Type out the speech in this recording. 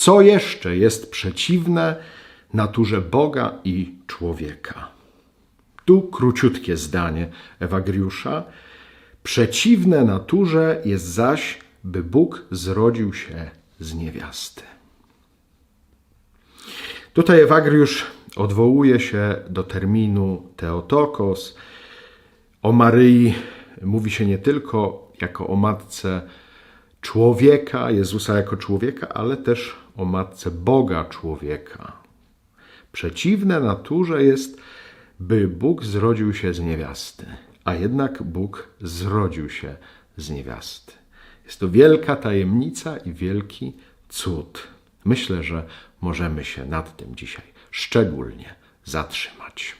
Co jeszcze jest przeciwne naturze Boga i człowieka? Tu króciutkie zdanie Ewagriusza. Przeciwne naturze jest zaś, by Bóg zrodził się z niewiasty. Tutaj Ewagriusz odwołuje się do terminu Teotokos. O Maryi mówi się nie tylko jako o matce człowieka, Jezusa jako człowieka, ale też o matce Boga człowieka. Przeciwne naturze jest, by Bóg zrodził się z niewiasty, a jednak Bóg zrodził się z niewiasty. Jest to wielka tajemnica i wielki cud. Myślę, że możemy się nad tym dzisiaj szczególnie zatrzymać.